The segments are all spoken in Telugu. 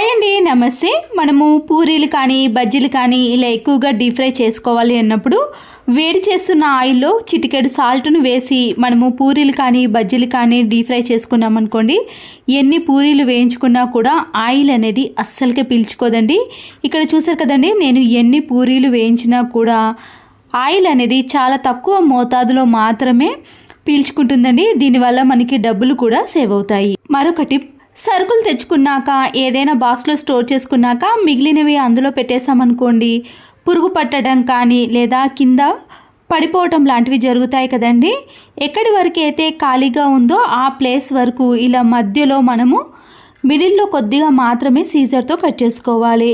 హాయ్ అండి నమస్తే. మనము పూరీలు కానీ బజ్జీలు కానీ ఇలా ఎక్కువగా డీప్ ఫ్రై చేసుకోవాలి అన్నప్పుడు వేడి చేస్తున్న ఆయిల్లో చిటికెడు సాల్ట్ను వేసి మనము పూరీలు కానీ బజ్జీలు కానీ డీప్ ఫ్రై చేసుకున్నాం అనుకోండి ఎన్ని పూరీలు వేయించుకున్నా కూడా ఆయిల్ అనేది అస్సలకే పీల్చుకోదండి. ఇక్కడ చూసారు కదండి నేను ఎన్ని పూరీలు వేయించినా కూడా ఆయిల్ అనేది చాలా తక్కువ మోతాదులో మాత్రమే పీల్చుకుంటుందండి. దీనివల్ల మనకి డబ్బులు కూడా సేవ్ అవుతాయి. మరొక టిప్ సరుకులు తెచ్చుకున్నాక ఏదైనా బాక్స్లో స్టోర్ చేసుకున్నాక మిగిలినవి అందులో పెట్టేసామనుకోండి పురుగు పట్టడం కానీ లేదా కింద పడిపోవటం లాంటివి జరుగుతాయి కదండి. ఎక్కడి వరకు అయితే ఖాళీగా ఉందో ఆ ప్లేస్ వరకు ఇలా మధ్యలో మనము మిడిల్లో కొద్దిగా మాత్రమే సీజర్తో కట్ చేసుకోవాలి.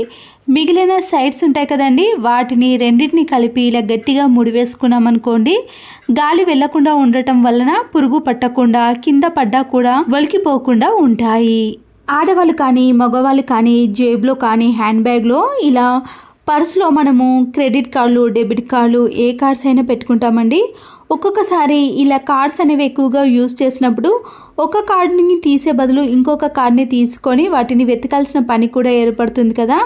మిగిలిన సైడ్స్ ఉంటాయి కదండి వాటిని రెండింటిని కలిపి ఇలా గట్టిగా ముడివేసుకున్నామనుకోండి గాలి వెళ్ళకుండా ఉండటం వలన పురుగు పట్టకుండా కింద పడ్డా కూడా వలికిపోకుండా ఉంటాయి. ఆడవాళ్ళు కానీ మగవాళ్ళు కానీ జేబులో కానీ హ్యాండ్ బ్యాగ్లో ఇలా పర్సులో మనము క్రెడిట్ కార్డులు డెబిట్ కార్డులు ఏ కార్డ్స్ అయినా పెట్టుకుంటామండి. ఒక్కొక్కసారి ఇలా కార్డ్స్ అనేవి ఎక్కువగా యూస్ చేసినప్పుడు ఒక కార్డుని తీసే బదులు ఇంకొక కార్డ్ని తీసుకొని వాటిని వెతకాల్సిన పని కూడా ఏర్పడుతుంది కదా.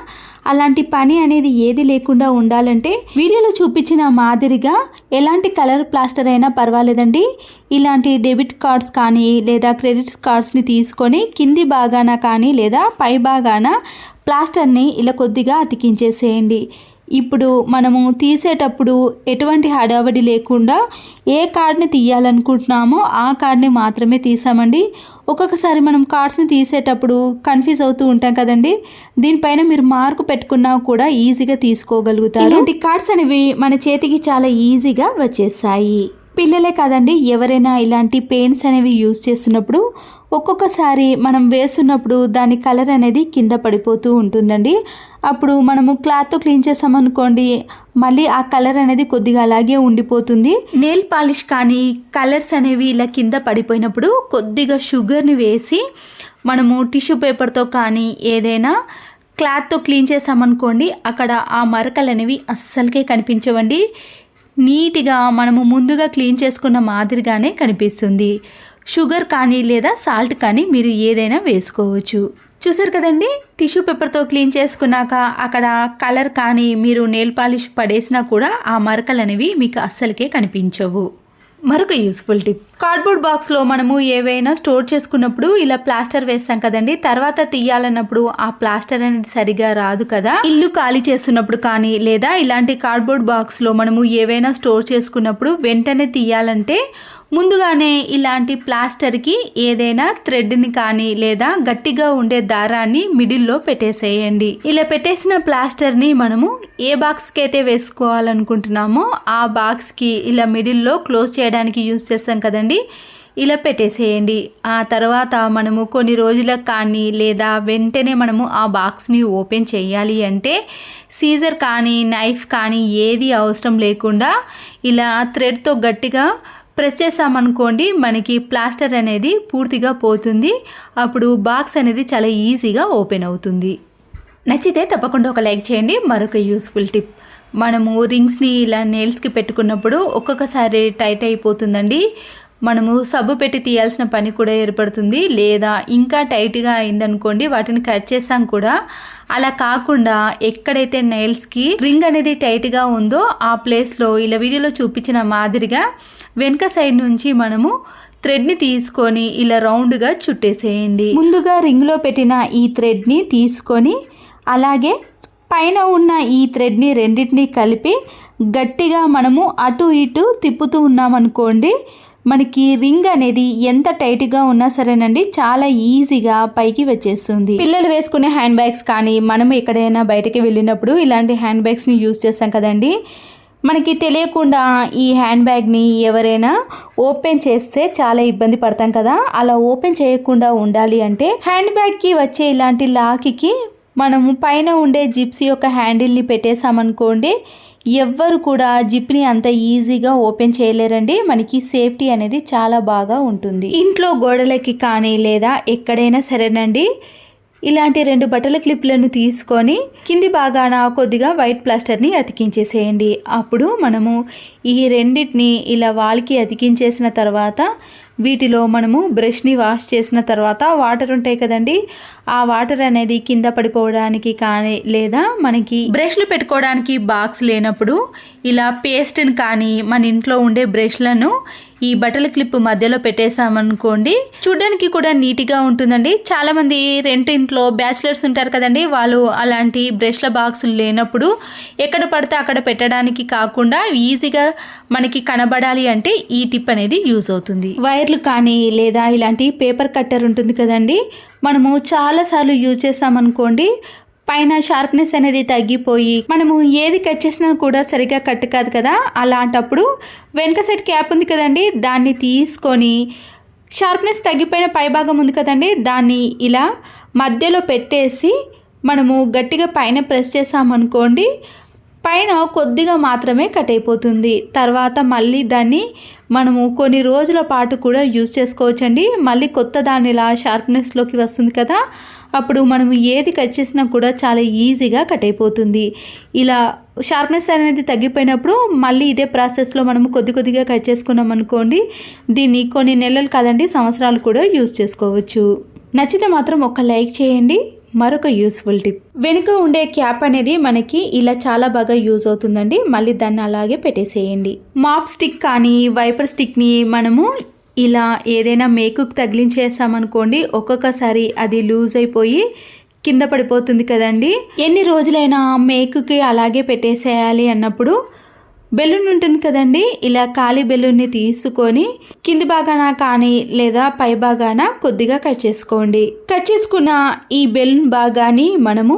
అలాంటి పని అనేది ఏది లేకుండా ఉండాలంటే వీడియోలో చూపించిన మాదిరిగా ఎలాంటి కలర్ ప్లాస్టర్ అయినా పర్వాలేదండి. ఇలాంటి డెబిట్ కార్డ్స్ కానీ లేదా క్రెడిట్ కార్డ్స్ని తీసుకొని కింది భాగాన కానీ లేదా పై భాగాన ప్లాస్టర్ని ఇలా కొద్దిగా అతికించేసేయండి. ఇప్పుడు మనము తీసేటప్పుడు ఎటువంటి హడావడి లేకుండా ఏ కార్డ్ని తీయాలనుకుంటున్నామో ఆ కార్డ్ని మాత్రమే తీసామండి. ఒక్కొక్కసారి మనం కార్డ్స్ని తీసేటప్పుడు కన్ఫ్యూజ్ అవుతూ ఉంటాం కదండి. దీనిపైన మీరు మార్కు పెట్టుకున్నా కూడా ఈజీగా తీసుకోగలుగుతారు. ఇలాంటి కార్డ్స్ అనేవి మన చేతికి చాలా ఈజీగా వచ్చేసాయి. పిల్లలే కాదండి ఎవరైనా ఇలాంటి పెయింట్స్ అనేవి యూజ్ చేస్తున్నప్పుడు ఒక్కొక్కసారి మనం వేస్తున్నప్పుడు దాని కలర్ అనేది కింద పడిపోతూ ఉంటుందండి. అప్పుడు మనము క్లాత్తో క్లీన్ చేసామనుకోండి మళ్ళీ ఆ కలర్ అనేది కొద్దిగా అలాగే ఉండిపోతుంది. నెయిల్ పాలిష్ కానీ కలర్స్ అనేవి ఇలా కింద పడిపోయినప్పుడు కొద్దిగా షుగర్ని వేసి మనము టిష్యూ పేపర్తో కానీ ఏదైనా క్లాత్తో క్లీన్ చేసామనుకోండి అక్కడ ఆ మరకలు అనేవి అస్సలకే కనిపించవండి. నీట్గా మనము ముందుగా క్లీన్ చేసుకున్న మాదిరిగానే కనిపిస్తుంది. షుగర్ కానీ లేదా సాల్ట్ కానీ మీరు ఏదైనా వేసుకోవచ్చు. చూసారు కదండి? టిష్యూ పేపర్తో క్లీన్ చేసుకున్నాక అక్కడ కలర్ కానీ మీరు నెయిల్ పాలిష్ పడేసినా కూడా ఆ మరకలు అనేవి మీకు అస్సలకే కనిపించవు. మరొక యూస్ఫుల్ టిప్ కార్డ్బోర్డ్ బాక్స్లో మనము ఏవైనా స్టోర్ చేసుకున్నప్పుడు ఇలా ప్లాస్టర్ వేస్తాం కదండి. తర్వాత తీయాలన్నప్పుడు ఆ ప్లాస్టర్ అనేది సరిగా రాదు కదా. ఇల్లు ఖాళీ చేస్తున్నప్పుడు కానీ లేదా ఇలాంటి కార్డ్బోర్డ్ బాక్స్లో మనము ఏవైనా స్టోర్ చేసుకున్నప్పుడు వెంటనే తీయాలంటే ముందుగానే ఇలాంటి ప్లాస్టర్కి ఏదైనా థ్రెడ్ని కానీ లేదా గట్టిగా ఉండే దారాన్ని మిడిల్లో పెట్టేసేయండి. ఇలా పెట్టేసిన ప్లాస్టర్ని మనము ఏ బాక్స్కి అయితే వేసుకోవాలనుకుంటున్నామో ఆ బాక్స్కి ఇలా మిడిల్లో క్లోజ్ చేయడానికి యూజ్ చేస్తాం కదండి ఇలా పెట్టేసేయండి. ఆ తర్వాత మనము కొన్ని రోజులకు కానీ లేదా వెంటనే మనము ఆ బాక్స్ని ఓపెన్ చేయాలి అంటే సీజర్ కానీ నైఫ్ కానీ ఏది అవసరం లేకుండా ఇలా థ్రెడ్తో గట్టిగా ప్రెస్ చేసామనుకోండి మనకి ప్లాస్టర్ అనేది పూర్తిగా పోతుంది. అప్పుడు బాక్స్ అనేది చాలా ఈజీగా ఓపెన్ అవుతుంది. నచ్చితే తప్పకుండా ఒక లైక్ చేయండి. మరొక యూస్ఫుల్ టిప్. మనము రింగ్స్ని ఇలా నెయిల్స్కి పెట్టుకున్నప్పుడు ఒక్కొక్కసారి టైట్ అయిపోతుందండి. మనము సబ్బు పెట్టి తీయాల్సిన పని కూడా ఏర్పడుతుంది. లేదా ఇంకా టైట్గా అయిందనుకోండి వాటిని కట్ చేసాం కూడా. అలా కాకుండా ఎక్కడైతే నెయిల్స్కి రింగ్ అనేది టైట్గా ఉందో ఆ ప్లేస్లో ఇలా వీడియోలో చూపించిన మాదిరిగా వెనుక సైడ్ నుంచి మనము థ్రెడ్ని తీసుకొని ఇలా రౌండ్గా చుట్టేసేయండి. ముందుగా రింగ్లో పెట్టిన ఈ థ్రెడ్ని తీసుకొని అలాగే పైన ఉన్న ఈ థ్రెడ్ని రెండింటిని కలిపి గట్టిగా మనము అటు ఇటు తిప్పుతూ ఉన్నామనుకోండి మనకి రింగ్ అనేది ఎంత టైట్గా ఉన్నా సరేనండి చాలా ఈజీగా పైకి వచ్చేస్తుంది. పిల్లలు వేసుకునే హ్యాండ్ బ్యాగ్స్ కానీ మనం ఎక్కడైనా బయటకి వెళ్ళినప్పుడు ఇలాంటి హ్యాండ్ బ్యాగ్స్ని యూజ్ చేస్తాం కదండి. మనకి తెలియకుండా ఈ హ్యాండ్ బ్యాగ్ని ఎవరైనా ఓపెన్ చేస్తే చాలా ఇబ్బంది పడతాం కదా. అలా ఓపెన్ చేయకుండా ఉండాలి అంటే హ్యాండ్ బ్యాగ్కి వచ్చే ఇలాంటి లాక్కి మనము పైన ఉండే జిప్సీ యొక్క హ్యాండిల్ని పెట్టేసామనుకోండి ఎవ్వరు కూడా జిప్ని అంత ఈజీగా ఓపెన్ చేయలేరండి. మనకి సేఫ్టీ అనేది చాలా బాగా ఉంటుంది. ఇంట్లో గోడలకి కానీ లేదా ఎక్కడైనా సరేనండి. ఇలాంటి రెండు బట్టల క్లిప్లను తీసుకొని కింది భాగాన కొద్దిగా వైట్ ప్లాస్టర్ని అతికించేసేయండి. అప్పుడు మనము ఈ రెండింటిని ఇలా వాల్కి అతికించేసిన తర్వాత వీటిలో మనము బ్రష్ని వాష్ చేసిన తర్వాత వాటర్ ఉంటాయి కదండి ఆ వాటర్ అనేది కింద పడిపోవడానికి కానీ లేదా మనకి బ్రష్లు పెట్టుకోవడానికి బాక్స్ లేనప్పుడు ఇలా పేస్ట్ని కానీ మన ఇంట్లో ఉండే బ్రష్లను ఈ బట్టల క్లిప్ మధ్యలో పెట్టేసామనుకోండి చూడడానికి కూడా నీట్గా ఉంటుందండి. చాలామంది రెంట్ ఇంట్లో బ్యాచిలర్స్ ఉంటారు కదండి వాళ్ళు అలాంటి బ్రష్ల బాక్సులు లేనప్పుడు ఎక్కడ పడితే అక్కడ పెట్టడానికి కాకుండా ఈజీగా మనకి కనబడాలి అంటే ఈ టిప్ అనేది యూజ్ అవుతుంది. వైర్లు కానీ లేదా ఇలాంటి పేపర్ కట్టర్ ఉంటుంది కదండి మనము చాలాసార్లు యూజ్ చేసామనుకోండి పైన షార్ప్నెస్ అనేది తగ్గిపోయి మనము ఏది కట్ చేసినా కూడా సరిగ్గా కట్ కాదు కదా? అలాంటప్పుడు వెనక సైడ్ క్యాప్ ఉంది కదండి దాన్ని తీసుకొని షార్ప్నెస్ తగ్గిపోయిన పైభాగం ఉంది కదండి దాన్ని ఇలా మధ్యలో పెట్టేసి మనము గట్టిగా పైన ప్రెస్ చేసామనుకోండి పైన కొద్దిగా మాత్రమే కట్ అయిపోతుంది. తర్వాత మళ్ళీ దాన్ని మనము కొన్ని రోజుల పాటు కూడా యూజ్ చేసుకోవచ్చండి. మళ్ళీ కొత్త దానిలా షార్ప్నెస్లోకి వస్తుంది కదా అప్పుడు మనం ఏది కట్ చేసినా కూడా చాలా ఈజీగా కట్ అయిపోతుంది. ఇలా షార్ప్నెస్ అనేది తగ్గిపోయినప్పుడు మళ్ళీ ఇదే ప్రాసెస్లో మనము కొద్ది కొద్దిగా కట్ చేసుకున్నాం అనుకోండి దీన్ని కొన్ని నెలలు కాదండి సంవత్సరాలు కూడా యూజ్ చేసుకోవచ్చు. నచ్చితే మాత్రం ఒక లైక్ చేయండి. మరొక యూస్ఫుల్ టిప్ వెనుక ఉండే క్యాప్ అనేది మనకి ఇలా చాలా బాగా యూజ్ అవుతుందండి. మళ్ళీ దాన్ని అలాగే పెట్టేసేయండి. మాప్ స్టిక్ కానీ వైపర్ స్టిక్ని మనము ఇలా ఏదైనా మేకుకు తగిలించేసామనుకోండి ఒక్కొక్కసారి అది లూజ్ అయిపోయి కింద పడిపోతుంది కదండి. ఎన్ని రోజులైనా మేకుకి అలాగే పెట్టేసేయాలి అన్నప్పుడు బెలూన్ ఉంటుంది కదండి ఇలా ఖాళీ బెలూన్ని తీసుకొని కింది భాగాన కానీ లేదా పై భాగాన కొద్దిగా కట్ చేసుకోండి. కట్ చేసుకున్న ఈ బెలూన్ భాగాన్ని మనము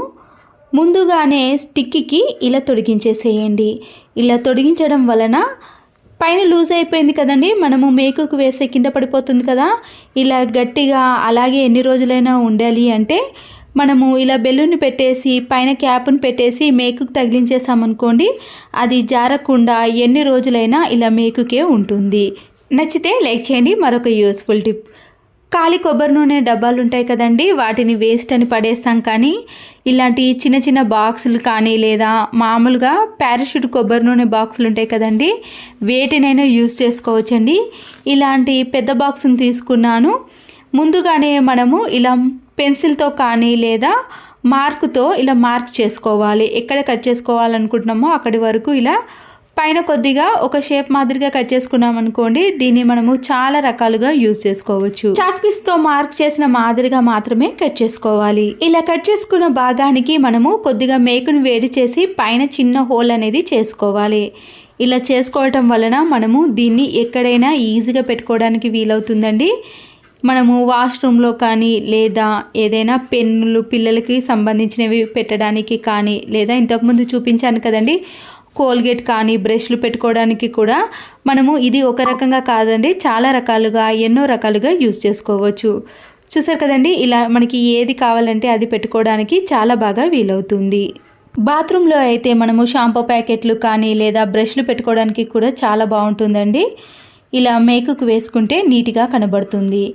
ముందుగానే స్టిక్కి ఇలా తొడిగించేసేయండి. ఇలా తొడిగించడం వలన పైన లూజ్ అయిపోయింది కదండి మనము మేకుకు వేసే కింద పడిపోతుంది కదా ఇలా గట్టిగా అలాగే ఎన్ని రోజులైనా ఉండాలి అంటే మనము ఇలా బెలూన్ పెట్టేసి పైన క్యాప్ని పెట్టేసి మేకుకు తగిలించేసామనుకోండి అది జారకుండా ఎన్ని రోజులైనా ఇలా మేకుకే ఉంటుంది. నచ్చితే లైక్ చేయండి. మరొక యూస్ఫుల్ టిప్. ఖాళీ కొబ్బరి నూనె డబ్బాలు ఉంటాయి కదండి వాటిని వేస్ట్ అని పడేస్తాం కానీ ఇలాంటి చిన్న చిన్న బాక్సులు కానీ లేదా మామూలుగా పారాషూట్ కొబ్బరి నూనె బాక్సులు ఉంటాయి కదండి వేటినైనా యూస్ చేసుకోవచ్చండి. ఇలాంటి పెద్ద బాక్స్ని తీసుకున్నాను. ముందుగానే మనము ఇలా పెన్సిల్తో కానీ లేదా మార్కుతో ఇలా మార్క్ చేసుకోవాలి. ఎక్కడ కట్ చేసుకోవాలనుకుంటున్నామో అక్కడి వరకు ఇలా పైన కొద్దిగా ఒక షేప్ మాదిరిగా కట్ చేసుకున్నాం అనుకోండి దీన్ని మనము చాలా రకాలుగా యూజ్ చేసుకోవచ్చు. చాక్ పీస్తో మార్క్ చేసిన మాదిరిగా మాత్రమే కట్ చేసుకోవాలి. ఇలా కట్ చేసుకున్న భాగానికి మనము కొద్దిగా మేకును వేడి చేసి పైన చిన్న హోల్ అనేది చేసుకోవాలి. ఇలా చేసుకోవటం వలన మనము దీన్ని ఎక్కడైనా ఈజీగా పెట్టుకోవడానికి వీలవుతుందండి. మనము వాష్రూమ్లో కానీ లేదా ఏదైనా పెన్నులు పిల్లలకి సంబంధించినవి పెట్టడానికి కానీ లేదా ఇంతకుముందు చూపించాను కదండి కోల్గేట్ కానీ బ్రష్లు పెట్టుకోవడానికి కూడా మనము ఇది ఒక రకంగా కాదండి చాలా రకాలుగా ఎన్నో రకాలుగా యూజ్ చేసుకోవచ్చు. చూసారు కదండి ఇలా మనకి ఏది కావాలంటే అది పెట్టుకోవడానికి చాలా బాగా వీలవుతుంది. బాత్రూంలో అయితే మనము షాంపూ ప్యాకెట్లు కానీ లేదా బ్రష్లు పెట్టుకోవడానికి కూడా చాలా బాగుంటుందండి. ఇలా మేకుకు వేసుకుంటే నీట్గా కనబడుతుంది.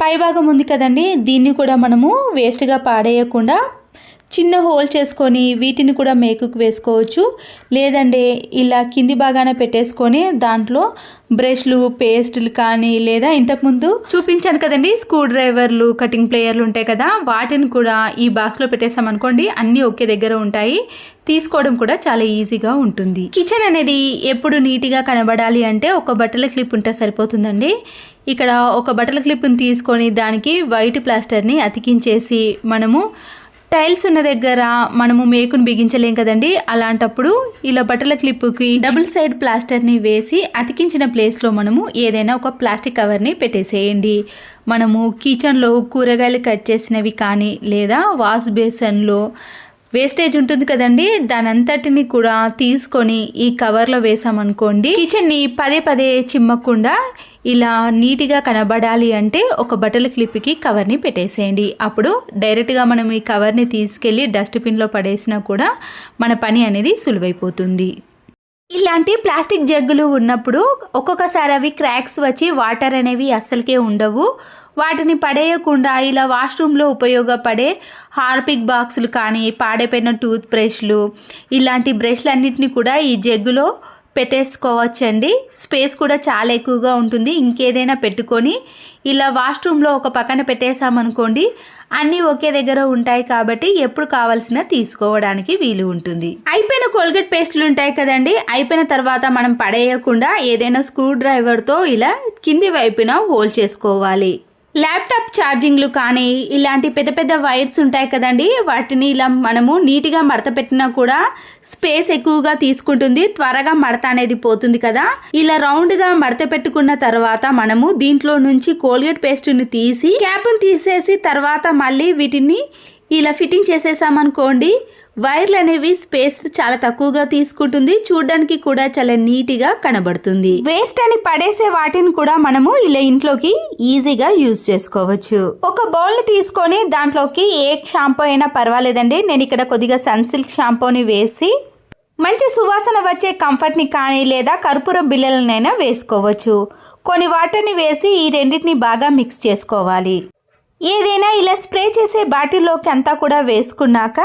పైభాగం ఉంది కదండి దీన్ని కూడా మనము వేస్ట్గా పాడేయకుండా చిన్న హోల్ చేసుకొని వీటిని కూడా మేకుకు వేసుకోవచ్చు. లేదంటే ఇలా కింది భాగాన పెట్టేసుకొని దాంట్లో బ్రష్లు పేస్టులు కానీ లేదా ఇంతకుముందు చూపించాను కదండి స్క్రూ డ్రైవర్లు కటింగ్ ప్లేయర్లు ఉంటాయి కదా వాటిని కూడా ఈ బాక్స్లో పెట్టేస్తాం అనుకోండి అన్నీ ఒకే దగ్గర ఉంటాయి. తీసుకోవడం కూడా చాలా ఈజీగా ఉంటుంది. కిచెన్ అనేది ఎప్పుడు నీట్గా కనబడాలి అంటే ఒక బట్టల క్లిప్ ఉంటే సరిపోతుందండి. ఇక్కడ ఒక బట్టల క్లిప్ని తీసుకొని దానికి వైట్ ప్లాస్టర్ని అతికించేసి మనము టైల్స్ ఉన్న దగ్గర మనము మేకును బిగించలేం కదండి. అలాంటప్పుడు ఇలా బట్టల క్లిప్కి డబుల్ సైడ్ ప్లాస్టర్ని వేసి అతికించిన ప్లేస్లో మనము ఏదైనా ఒక ప్లాస్టిక్ కవర్ని పెట్టేసేయండి. మనము కిచెన్లో కూరగాయలు కట్ చేసినవి కానీ లేదా వాష్ బేసన్లో వేస్టేజ్ ఉంటుంది కదండి దాని అంతటిని కూడా తీసుకొని ఈ కవర్లో వేసామనుకోండి కిచెన్ని పదే పదే చిమ్మకుండా ఇలా నీట్గా కనబడాలి అంటే ఒక బట్టల క్లిప్కి కవర్ని పెట్టేసేయండి. అప్పుడు డైరెక్ట్గా మనం ఈ కవర్ని తీసుకెళ్ళి డస్ట్బిన్లో పడేసినా కూడా మన పని అనేది సులువైపోతుంది. ఇలాంటి ప్లాస్టిక్ జగ్గులు ఉన్నప్పుడు ఒక్కొక్కసారి అవి క్రాక్స్ వచ్చి వాటర్ అనేవి అస్సలకే ఉండవు. వాటిని పడేయకుండా ఇలా వాష్రూమ్లో ఉపయోగపడే హార్పిక్ బాక్సులు కానీ పాడైపోయిన టూత్ బ్రష్లు ఇలాంటి బ్రష్లన్నింటినీ కూడా ఈ జగ్గులో పెట్టేసుకోవచ్చండి. స్పేస్ కూడా చాలా ఎక్కువగా ఉంటుంది. ఇంకేదైనా పెట్టుకొని ఇలా వాష్రూమ్లో ఒక పక్కన పెట్టేసామనుకోండి అన్నీ ఒకే దగ్గర ఉంటాయి కాబట్టి ఎప్పుడు కావాల్సిన తీసుకోవడానికి వీలు ఉంటుంది. అయిపోయిన కోల్గేట్ పేస్టులు ఉంటాయి కదండి. అయిపోయిన తర్వాత మనం పడేయకుండా ఏదైనా స్క్రూ డ్రైవర్తో ఇలా కింది వైపున హోల్ చేసుకోవాలి. ల్యాప్టాప్ ఛార్జింగ్లు కానీ ఇలాంటి పెద్ద పెద్ద వైర్స్ ఉంటాయి కదండి వాటిని ఇలా మనము నీట్గా మడత పెట్టినా కూడా స్పేస్ ఎక్కువగా తీసుకుంటుంది త్వరగా మడత అనేది పోతుంది కదా. ఇలా రౌండ్గా మడత పెట్టుకున్న తర్వాత మనము దీంట్లో నుంచి కోల్గేట్ పేస్ట్ని తీసి క్యాప్ని తీసేసి తర్వాత మళ్ళీ వీటిని ఇలా ఫిట్టింగ్ చేసేసామనుకోండి వైర్లు అనేవి స్పేస్ చాలా తక్కువగా తీసుకుంటుంది. చూడడానికి కూడా చాలా నీట్గా కనబడుతుంది. వేస్ట్ అని పడేసే వాటిని కూడా మనము ఇలా ఇంట్లోకి ఈజీగా యూజ్ చేసుకోవచ్చు. ఒక బౌల్ తీసుకొని దాంట్లోకి ఏ షాంపూ అయినా పర్వాలేదండి. నేను ఇక్కడ కొద్దిగా సన్సిల్క్ షాంపూని వేసి మంచి సువాసన వచ్చే కంఫర్ట్ని కానీ లేదా కర్పూర బిల్లలనైనా వేసుకోవచ్చు. కొన్ని వాటర్ని వేసి ఈ రెండింటిని బాగా మిక్స్ చేసుకోవాలి. ఏదైనా ఇలా స్ప్రే చేసే బాటిల్లోకి అంతా కూడా వేసుకున్నాక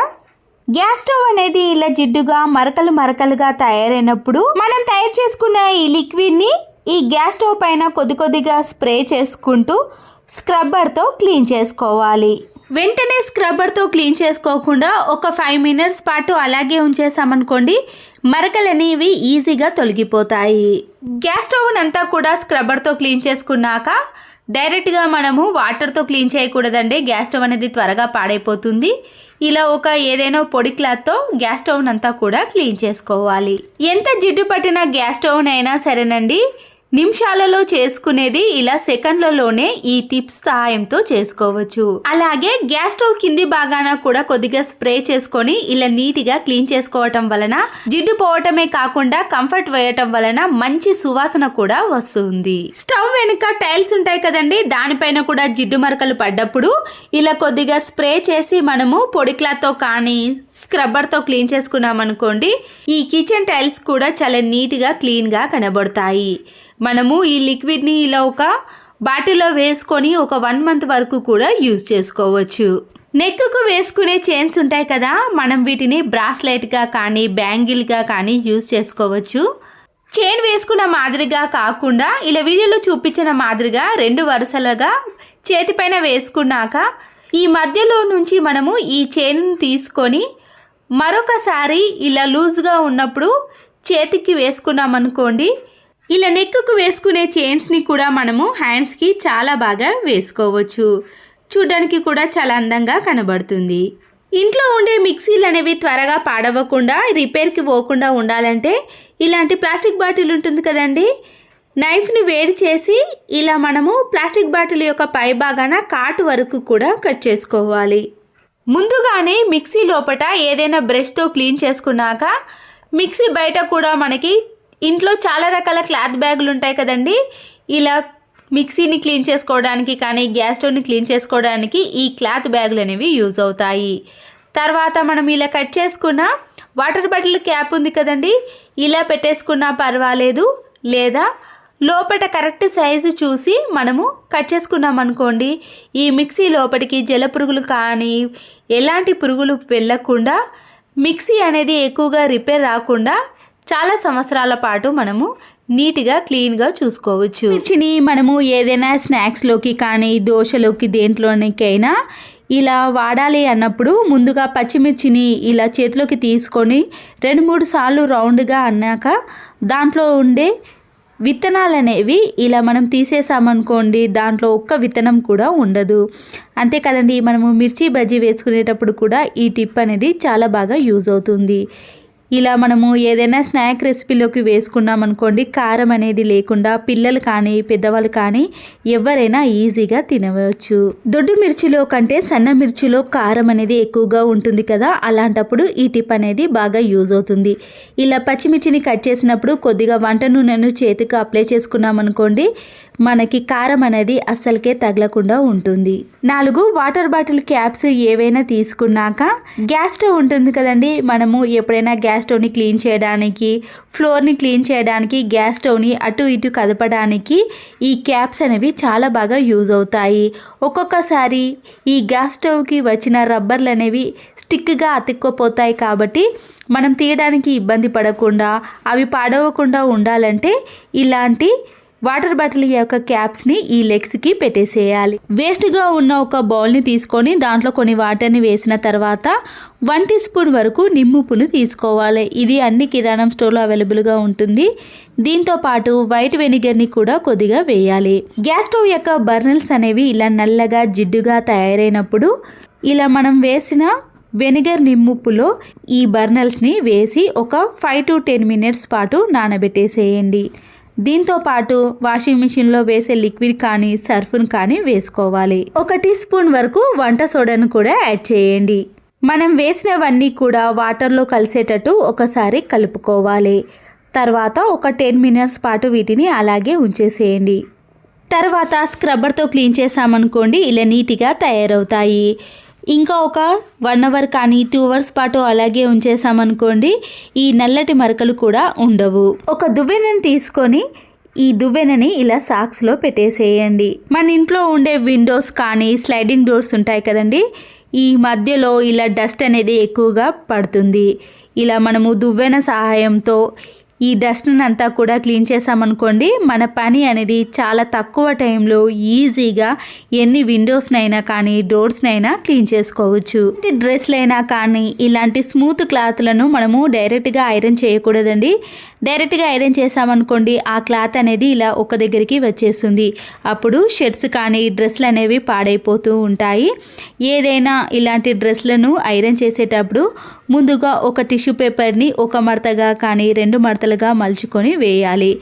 గ్యాస్ స్టవ్ అనేది ఇలా జిడ్డుగా మరకలు మరకలుగా తయారైనప్పుడు మనం తయారు చేసుకున్న ఈ లిక్విడ్ని ఈ గ్యాస్ స్టవ్ పైన కొద్ది కొద్దిగా స్ప్రే చేసుకుంటూ స్క్రబ్బర్తో క్లీన్ చేసుకోవాలి. వెంటనే స్క్రబ్బర్తో క్లీన్ చేసుకోకుండా ఒక ఫైవ్ మినిట్స్ పాటు అలాగే ఉంచేసామనుకోండి మరకలు అనేవి ఈజీగా తొలగిపోతాయి. గ్యాస్ స్టవ్నంతా కూడా స్క్రబ్బర్తో క్లీన్ చేసుకున్నాక డైరెక్ట్గా మనము వాటర్తో క్లీన్ చేయకూడదండి. గ్యాస్ స్టవ్ అనేది త్వరగా పాడైపోతుంది. ఇలా ఒక ఏదైనా పొడి క్లాత్తో గ్యాస్ స్టవ్ అంతా కూడా క్లీన్ చేసుకోవాలి. ఎంత జిడ్డు పట్టిన గ్యాస్ స్టవ్ అయినా సరేనండి. నిమిషాలలో చేసుకునేది ఇలా సెకండ్లలోనే ఈ టిప్స్ సహాయంతో చేసుకోవచ్చు. అలాగే గ్యాస్ స్టవ్ కింది భాగాన కూడా కొద్దిగా స్ప్రే చేసుకొని ఇలా నీట్గా క్లీన్ చేసుకోవటం వలన జిడ్డు పోవటమే కాకుండా కంఫర్ట్ వేయటం వలన మంచి సువాసన కూడా వస్తుంది. స్టవ్ వెనుక టైల్స్ ఉంటాయి కదండి దానిపైన కూడా జిడ్డు మరకలు పడ్డప్పుడు ఇలా కొద్దిగా స్ప్రే చేసి మనము పొడి క్లాత్తో కానీ స్క్రబ్బర్తో క్లీన్ చేసుకున్నాం అనుకోండి ఈ కిచెన్ టైల్స్ కూడా చాలా నీట్గా క్లీన్గా కనబడతాయి. మనము ఈ లిక్విడ్ని ఇలా ఒక బాటిల్లో వేసుకొని ఒక వన్ మంత్ వరకు కూడా యూజ్ చేసుకోవచ్చు. నెక్కు వేసుకునే చైన్స్ ఉంటాయి కదా మనం వీటిని బ్రాస్లెట్గా కానీ బ్యాంగిల్గా కానీ యూజ్ చేసుకోవచ్చు. చైన్ వేసుకున్న మాదిరిగా కాకుండా ఇలా వీడియోలో చూపించిన మాదిరిగా రెండు వరుసలుగా చేతిపైన వేసుకున్నాక ఈ మధ్యలో నుంచి మనము ఈ చైన్ తీసుకొని మరొకసారి ఇలా లూజ్గా ఉన్నప్పుడు చేతికి వేసుకున్నామనుకోండి ఇలా నెక్కుకు వేసుకునే చైన్స్ని కూడా మనము హ్యాండ్స్కి చాలా బాగా వేసుకోవచ్చు. చూడడానికి కూడా చాలా అందంగా కనబడుతుంది. ఇంట్లో ఉండే మిక్సీలు అనేవి త్వరగా పాడవకుండా రిపేర్కి పోకుండా ఉండాలంటే ఇలాంటి ప్లాస్టిక్ బాటిల్ ఉంటుంది కదండి? నైఫ్ని వేడి చేసి ఇలా మనము ప్లాస్టిక్ బాటిల్ యొక్క పై భాగాన కాటు వరకు కూడా కట్ చేసుకోవాలి. ముందుగానే మిక్సీ లోపట ఏదైనా బ్రష్తో క్లీన్ చేసుకున్నాక మిక్సీ బయట కూడా మనకి ఇంట్లో చాలా రకాల క్లాత్ బ్యాగులు ఉంటాయి కదండి. ఇలా మిక్సీని క్లీన్ చేసుకోవడానికి కానీ గ్యాస్ స్టవ్ని క్లీన్ చేసుకోవడానికి ఈ క్లాత్ బ్యాగులు అనేవి యూజ్ అవుతాయి. తర్వాత మనం ఇలా కట్ చేసుకున్న వాటర్ బాటిల్ క్యాప్ ఉంది కదండి. ఇలా పెట్టేసుకున్నా పర్వాలేదు. లేదా లోపల కరెక్ట్ సైజు చూసి మనము కట్ చేసుకున్నాం అనుకోండి. ఈ మిక్సీ లోపలికి జల పురుగులు కానీ ఎలాంటి పురుగులు వెళ్ళకుండా మిక్సీ అనేది ఎక్కువగా రిపేర్ రాకుండా చాలా సంవత్సరాల పాటు మనము నీట్గా క్లీన్గా చూసుకోవచ్చు. మిర్చిని మనము ఏదైనా స్నాక్స్లోకి కానీ దోశలోకి దేంట్లోనికైనా ఇలా వాడాలి అన్నప్పుడు ముందుగా పచ్చిమిర్చిని ఇలా చేతిలోకి తీసుకొని రెండు మూడు సార్లు రౌండ్గా అన్నాక దాంట్లో ఉండే విత్తనాలు అనేవి ఇలా మనం తీసేసామనుకోండి దాంట్లో ఒక్క విత్తనం కూడా ఉండదు. అంతే కదండి మనము మిర్చి బజ్జీ వేసుకునేటప్పుడు కూడా ఈ టిప్ అనేది చాలా బాగా యూజ్ అవుతుంది. ఇలా మనము ఏదైనా స్నాక్ రెసిపీలోకి వేసుకున్నాం అనుకోండి కారం అనేది లేకుండా పిల్లలు కానీ పెద్దవాళ్ళు కానీ ఎవరైనా ఈజీగా తినవచ్చు. దొడ్డు మిర్చిలో కంటే సన్న మిర్చిలో కారం అనేది ఎక్కువగా ఉంటుంది కదా అలాంటప్పుడు ఈ టిప్ అనేది బాగా యూజ్ అవుతుంది. ఇలా పచ్చిమిర్చిని కట్ చేసినప్పుడు కొద్దిగా వంట నూనెను చేతికి అప్లై చేసుకున్నాం అనుకోండి మనకి కారం అనేది అస్సలకే తగలకుండా ఉంటుంది. నాలుగు వాటర్ బాటిల్ క్యాప్స్ ఏవైనా తీసుకున్నాక గ్యాస్ స్టవ్ ఉంటుంది కదండి. మనము ఎప్పుడైనా గ్యాస్ స్టవ్ని క్లీన్ చేయడానికి ఫ్లోర్ని క్లీన్ చేయడానికి గ్యాస్ స్టవ్ని అటు ఇటు కదపడానికి ఈ క్యాప్స్ అనేవి చాలా బాగా యూజ్ అవుతాయి. ఒక్కొక్కసారి ఈ గ్యాస్ స్టవ్కి వచ్చిన రబ్బర్లు అనేవి స్టిక్గా అతుక్కుపోతాయి కాబట్టి మనం తీయడానికి ఇబ్బంది పడకుండా అవి పాడవకుండా ఉండాలంటే ఇలాంటి వాటర్ బాటిల్ యొక్క క్యాప్స్ని ఈ లెగ్స్కి పెట్టేసేయాలి. వేస్ట్గా ఉన్న ఒక బౌల్ని తీసుకొని దాంట్లో కొన్ని వాటర్ని వేసిన తర్వాత వన్ టీ స్పూన్ వరకు నిమ్ముప్పును తీసుకోవాలి. ఇది అన్ని కిరాణం స్టోర్లో అవైలబుల్గా ఉంటుంది. దీంతో పాటు వైట్ వెనిగర్ని కూడా కొద్దిగా వేయాలి. గ్యాస్ స్టవ్ యొక్క బర్నల్స్ అనేవి ఇలా నల్లగా జిడ్డుగా తయారైనప్పుడు ఇలా మనం వేసిన వెనిగర్ నిమ్ముప్పులో ఈ బర్నల్స్ని వేసి ఒక ఫైవ్ టు టెన్ మినిట్స్ పాటు నానబెట్టేసేయండి. దీంతో పాటు వాషింగ్ మిషన్లో వేసే లిక్విడ్ కానీ సర్ఫ్ను కానీ వేసుకోవాలి. ఒక టీ స్పూన్ వరకు వంట సోడాను కూడా యాడ్ చేయండి. మనం వేసినవన్నీ కూడా వాటర్లో కలిసేటట్టు ఒకసారి కలుపుకోవాలి. తర్వాత ఒక టెన్ మినిట్స్ పాటు వీటిని అలాగే ఉంచేసేయండి. తర్వాత స్క్రబ్బర్తో క్లీన్ చేసామనుకోండి ఇలా నీట్గా తయారవుతాయి. ఇంకా ఒక వన్ అవర్ కానీ టూ అవర్స్ పాటు అలాగే ఉంచేసామనుకోండి ఈ నల్లటి మరకలు కూడా ఉండవు. ఒక దువ్వెనని తీసుకొని ఈ దువ్వెనని ఇలా సాక్స్లో పెట్టేసేయండి. మన ఇంట్లో ఉండే విండోస్ కానీ స్లైడింగ్ డోర్స్ ఉంటాయి కదండి ఈ మధ్యలో ఇలా డస్ట్ అనేది ఎక్కువగా పడుతుంది. ఇలా మనము దువ్వెన సహాయంతో ఈ డస్ట్ని అంతా కూడా క్లీన్ చేసామనుకోండి మన పని అనేది చాలా తక్కువ టైంలో ఈజీగా ఎన్ని విండోస్నైనా కానీ డోర్స్నైనా క్లీన్ చేసుకోవచ్చు. డ్రెస్లైనా కానీ ఇలాంటి స్మూత్ క్లాత్లను మనము డైరెక్ట్గా ఐరన్ చేయకూడదండి. డైరెక్ట్గా ఐరన్ చేసామనుకోండి ఆ క్లాత్ అనేది ఇలా ఒక దగ్గరికి వచ్చేస్తుంది. అప్పుడు షర్ట్స్ కానీ డ్రెస్లు అనేవి పాడైపోతూ ఉంటాయి. ఏదైనా ఇలాంటి డ్రెస్లను ఐరన్ చేసేటప్పుడు ముందుగా ఒక టిష్యూ పేపర్ని ఒక మడతగా కానీ రెండు మడతలుగా మలుచుకొని వేయాలి.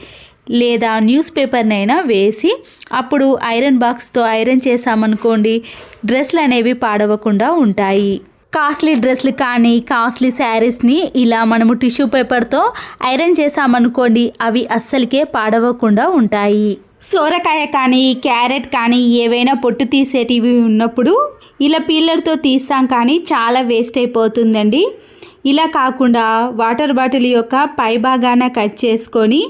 లేదా న్యూస్ పేపర్నైనా వేసి అప్పుడు ఐరన్ బాక్స్తో ఐరన్ చేసామనుకోండి డ్రెస్లు అనేవి పాడవకుండా ఉంటాయి. కాస్ట్లీ డ్రెస్లు కానీ కాస్ట్లీ శారీస్ని ఇలా మనము టిష్యూ పేపర్తో ఐరన్ చేసామనుకోండి అవి అస్సలకే పాడవకుండా ఉంటాయి. సోరకాయ కానీ క్యారెట్ కానీ ఏవైనా పొట్టు తీసేటివి ఉన్నప్పుడు ఇలా పీలర్తో తీస్తాం కానీ చాలా వేస్ట్ అయిపోతుందండి. ఇలా కాకుండా వాటర్ బాటిల్ యొక్క పై భాగాన కట్ చేసుకొని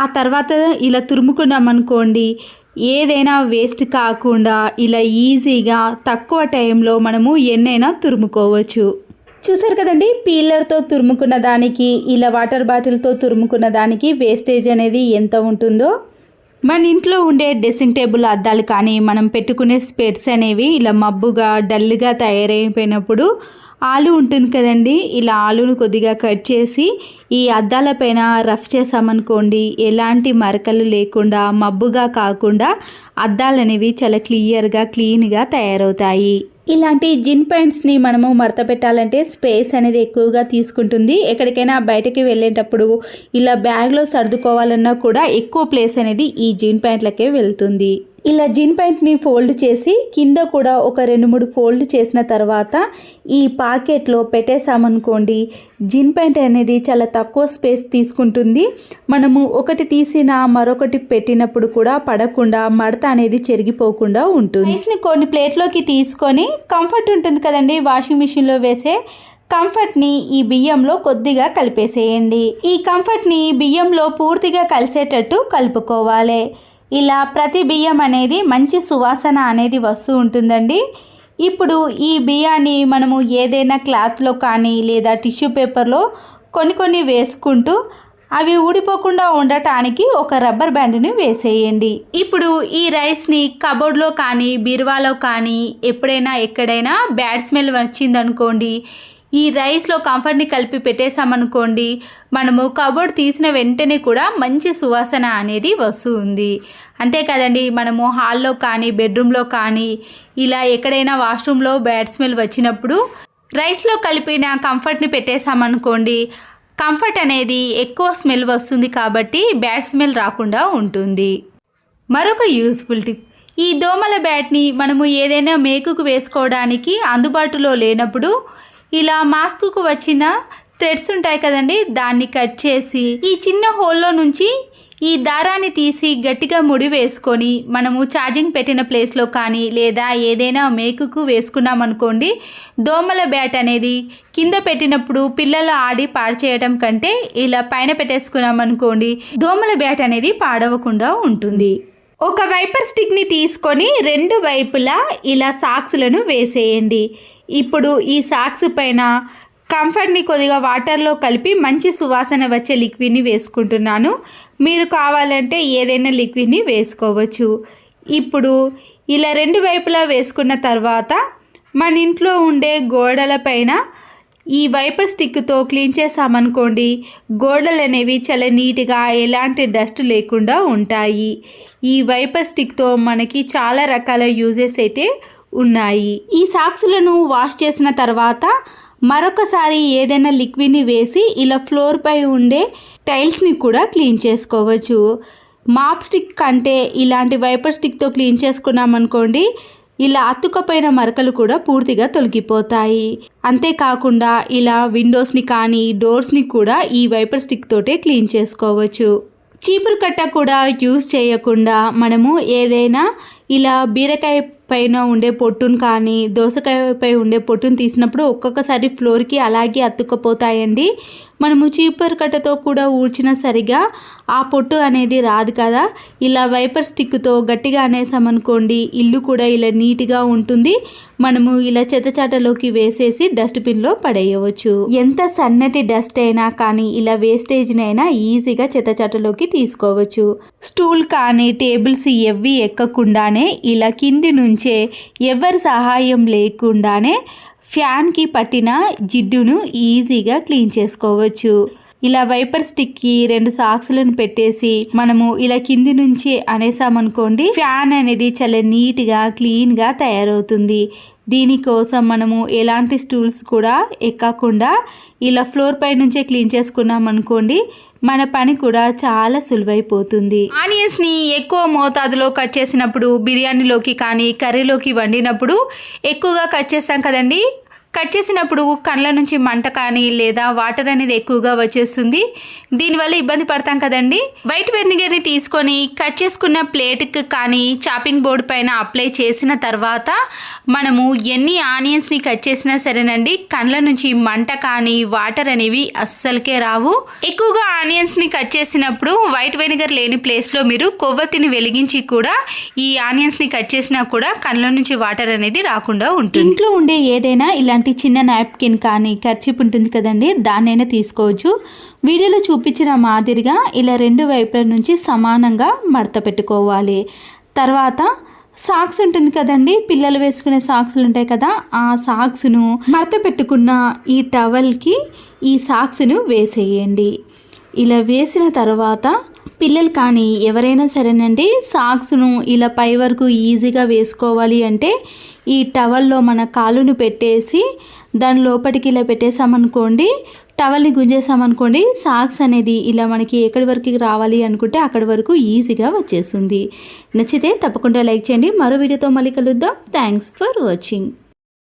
ఆ తర్వాత ఇలా తురుముకున్నామనుకోండి ఏదైనా వేస్ట్ కాకుండా ఇలా ఈజీగా తక్కువ టైంలో మనము ఎన్నైనా తురుముకోవచ్చు. చూసారు కదండి పీలర్తో తురుముకున్న దానికి ఇలా వాటర్ బాటిల్తో తురుముకున్న దానికి వేస్టేజ్ అనేది ఎంత ఉంటుందో? మన ఇంట్లో ఉండే డ్రెస్సింగ్ టేబుల్ అద్దాలు కానీ మనం పెట్టుకునే స్పెట్స్ అనేవి ఇలా మబ్బుగా డల్గా తయారైపోయినప్పుడు ఆలు ఉంటుంది కదండి. ఇలా ఆలును కొద్దిగా కట్ చేసి ఈ అద్దాల పైన రఫ్ చేసామనుకోండి ఎలాంటి మరకలు లేకుండా మబ్బుగా కాకుండా అద్దాలు అనేవి చాలా క్లియర్గా క్లీన్గా తయారవుతాయి. ఇలాంటి జిన్ ప్యాంట్స్ని మనము మడత పెట్టాలంటే స్పేస్ అనేది ఎక్కువగా తీసుకుంటుంది. ఎక్కడికైనా బయటకి వెళ్ళేటప్పుడు ఇలా బ్యాగ్లో సర్దుకోవాలన్నా కూడా ఎక్కువ ప్లేస్ అనేది ఈ జీన్ ప్యాంట్లకే వెళ్తుంది. ఇలా జిన్ ప్యాంట్ని ఫోల్డ్ చేసి కింద కూడా ఒక రెండు మూడు ఫోల్డ్ చేసిన తర్వాత ఈ పాకెట్లో పెట్టేసామనుకోండి జిన్ ప్యాంట్ అనేది చాలా తక్కువ స్పేస్ తీసుకుంటుంది. మనము ఒకటి తీసిన మరొకటి పెట్టినప్పుడు కూడా పడకుండా మడత అనేది చెరిగిపోకుండా ఉంటుంది. రైస్ని కొన్ని ప్లేట్లోకి తీసుకొని కంఫర్ట్ ఉంటుంది కదండి వాషింగ్ మిషన్లో వేసే కంఫర్ట్ని ఈ బియ్యంలో కొద్దిగా కలిపేసేయండి. ఈ కంఫర్ట్ని బియ్యంలో పూర్తిగా కలిసేటట్టు కలుపుకోవాలి. ఇలా ప్రతి బియ్యం అనేది మంచి సువాసన అనేది వస్తూ ఉంటుందండి. ఇప్పుడు ఈ బియ్యాన్ని మనము ఏదైనా క్లాత్లో కానీ లేదా టిష్యూ పేపర్లో కొన్ని కొన్ని వేసుకుంటూ అవి ఊడిపోకుండా ఉండటానికి ఒక రబ్బర్ బ్యాండ్ని వేసేయండి. ఇప్పుడు ఈ రైస్ని కబోర్డ్లో కానీ బీరువాలో కానీ ఎప్పుడైనా ఎక్కడైనా బ్యాడ్ స్మెల్ వచ్చిందనుకోండి ఈ రైస్లో కంఫర్ట్ని కలిపి పెట్టేసామనుకోండి మనము కబోర్డ్ తీసిన వెంటనే కూడా మంచి సువాసన అనేది వస్తుంది. అంతే కదండి మనము హాల్లో కానీ బెడ్రూమ్లో కానీ ఇలా ఎక్కడైనా వాష్రూమ్లో బ్యాడ్ స్మెల్ వచ్చినప్పుడు రైస్లో కలిపిన కంఫర్ట్ని పెట్టేసామనుకోండి కంఫర్ట్ అనేది ఎక్కువ స్మెల్ వస్తుంది కాబట్టి బ్యాడ్ స్మెల్ రాకుండా ఉంటుంది. మరొక యూస్ఫుల్ టిప్ ఈ దోమల బ్యాట్ని మనము ఏదైనా మేకుకు వేసుకోవడానికి అందుబాటులో లేనప్పుడు ఇలా మాస్క్కు వచ్చిన థ్రెడ్స్ ఉంటాయి కదండి దాన్ని కట్ చేసి ఈ చిన్న హోల్లో నుంచి ఈ దారాన్ని తీసి గట్టిగా ముడి వేసుకొని మనము ఛార్జింగ్ పెట్టిన ప్లేస్లో కానీ లేదా ఏదైనా మేకుకు వేసుకున్నామనుకోండి దోమల బ్యాట్ అనేది కింద పెట్టినప్పుడు పిల్లలు ఆడి పాడు చేయడం కంటే ఇలా పైన పెట్టేసుకున్నామనుకోండి దోమల బ్యాట్ అనేది పాడవకుండా ఉంటుంది. ఒక వైపర్ స్టిక్ని తీసుకొని రెండు వైపులా ఇలా సాక్స్లను వేసేయండి. ఇప్పుడు ఈ సాక్స్ పైన కంఫర్ట్ని కొద్దిగా వాటర్లో కలిపి మంచి సువాసన వచ్చే లిక్విడ్ని వేసుకుంటున్నాను. మీరు కావాలంటే ఏదైనా లిక్విడ్ని వేసుకోవచ్చు. ఇప్పుడు ఇలా రెండు వైపులా వేసుకున్న తర్వాత మన ఇంట్లో ఉండే గోడల పైన ఈ వైపర్ స్టిక్తో క్లీన్ చేసామనుకోండి గోడలు అనేవి చాలా నీట్గా ఎలాంటి డస్ట్ లేకుండా ఉంటాయి. ఈ వైపర్ స్టిక్తో మనకి చాలా రకాల యూజెస్ అయితే ఉన్నాయి. ఈ సాక్స్లను వాష్ చేసిన తర్వాత మరొకసారి ఏదైనా లిక్విడ్ని వేసి ఇలా ఫ్లోర్పై ఉండే టైల్స్ని కూడా క్లీన్ చేసుకోవచ్చు. మాప్ స్టిక్ కంటే ఇలాంటి వైపర్ స్టిక్తో క్లీన్ చేసుకున్నామనుకోండి ఇలా అతుకపోయిన మరకలు కూడా పూర్తిగా తొలగిపోతాయి. అంతేకాకుండా ఇలా విండోస్ని కానీ డోర్స్ని కూడా ఈ వైపర్ స్టిక్ తోటే క్లీన్ చేసుకోవచ్చు. చీపురు కట్ట కూడా యూజ్ చేయకుండా మనము ఏదైనా ఇలా బీరకాయ పైన ఉండే పొట్టును కానీ దోసకాయపై ఉండే పొట్టును తీసినప్పుడు ఒక్కొక్కసారి ఫ్లోర్కి అలాగే అతుక్కపోతాయండి. మనము చీపర్ కట్టతో కూడా ఊడ్చినా సరిగా ఆ పొట్టు అనేది రాదు కదా. ఇలా వైపర్ స్టిక్తో గట్టిగా అనేసామనుకోండి ఇల్లు కూడా ఇలా నీట్గా ఉంటుంది. మనము ఇలా చెత్తచాటలోకి వేసేసి డస్ట్బిన్లో పడేయవచ్చు. ఎంత సన్నటి డస్ట్ అయినా కానీ ఇలా వేస్టేజ్నైనా ఈజీగా చెత్తచాటలోకి తీసుకోవచ్చు. స్టూల్ కానీ టేబుల్స్ ఎవ్వి ఎక్కకుండానే ఇలా కింది నుంచే ఎవరి సహాయం లేకుండానే ఫ్యాన్కి పట్టిన జిడ్డును ఈజీగా క్లీన్ చేసుకోవచ్చు. ఇలా వైపర్ స్టిక్కి రెండు సాక్స్లను పెట్టేసి మనము ఇలా కింది నుంచి అనేసామనుకోండి ఫ్యాన్ అనేది చాలా నీట్గా క్లీన్గా తయారవుతుంది. దీనికోసం మనము ఎలాంటి స్టూల్స్ కూడా ఎక్కకుండా ఇలా ఫ్లోర్ పై నుంచే క్లీన్ చేసుకున్నాం అనుకోండి మన పని కూడా చాలా సులువైపోతుంది. ఆనియన్స్ని ఎక్కువ మోతాదులో కట్ చేసినప్పుడు బిర్యానీలోకి కానీ కర్రీలోకి వండినప్పుడు ఎక్కువగా కట్ చేస్తాం కదండి? కట్ చేసినప్పుడు కళ్ళ నుంచి మంట కానీ లేదా వాటర్ అనేది ఎక్కువగా వచ్చేస్తుంది. దీనివల్ల ఇబ్బంది పడతాం కదండి. వైట్ వెనిగర్ని తీసుకొని కట్ చేసుకున్న ప్లేట్కి కానీ చాపింగ్ బోర్డు పైన అప్లై చేసిన తర్వాత మనము ఎన్ని ఆనియన్స్ని కట్ చేసినా సరేనండి కళ్ళ నుంచి మంట కానీ వాటర్ అనేవి అస్సలకే రావు. ఎక్కువగా ఆనియన్స్ని కట్ చేసినప్పుడు వైట్ వెనిగర్ లేని ప్లేస్లో మీరు కొవ్వొత్తిని వెలిగించి కూడా ఈ ఆనియన్స్ని కట్ చేసినా కూడా కళ్ళ నుంచి వాటర్ అనేది రాకుండా ఉంటుంది. ఇంట్లో ఉండే ఏదైనా ఇలా ఇలాంటి చిన్న నాప్కిన్ కానీ ఖర్చిప్ ఉంటుంది కదండి దాన్నైనా తీసుకోవచ్చు. వీడియోలో చూపించిన మాదిరిగా ఇలా రెండు వైపుల నుంచి సమానంగా మడత పెట్టుకోవాలి. తర్వాత సాక్స్ ఉంటుంది కదండి పిల్లలు వేసుకునే సాక్స్లు ఉంటాయి కదా ఆ సాక్స్ను మడత పెట్టుకున్న ఈ టవల్కి ఈ సాక్స్ను వేసేయండి. ఇలా వేసిన తర్వాత పిల్లలు కానీ ఎవరైనా సరేనండి సాక్స్ను ఇలా పై వరకు ఈజీగా వేసుకోవాలి అంటే ఈ టవల్లో మన కాలును పెట్టేసి దాని లోపలికి ఇలా పెట్టేసామనుకోండి టవల్ని గుంజేసామనుకోండి సాక్స్ అనేది ఇలా మనకి ఎక్కడి వరకు రావాలి అనుకుంటే అక్కడి వరకు ఈజీగా వచ్చేస్తుంది. నచ్చితే తప్పకుండా లైక్ చేయండి. మరో వీడియోతో మళ్ళీ కలుద్దాం. Thanks for watching.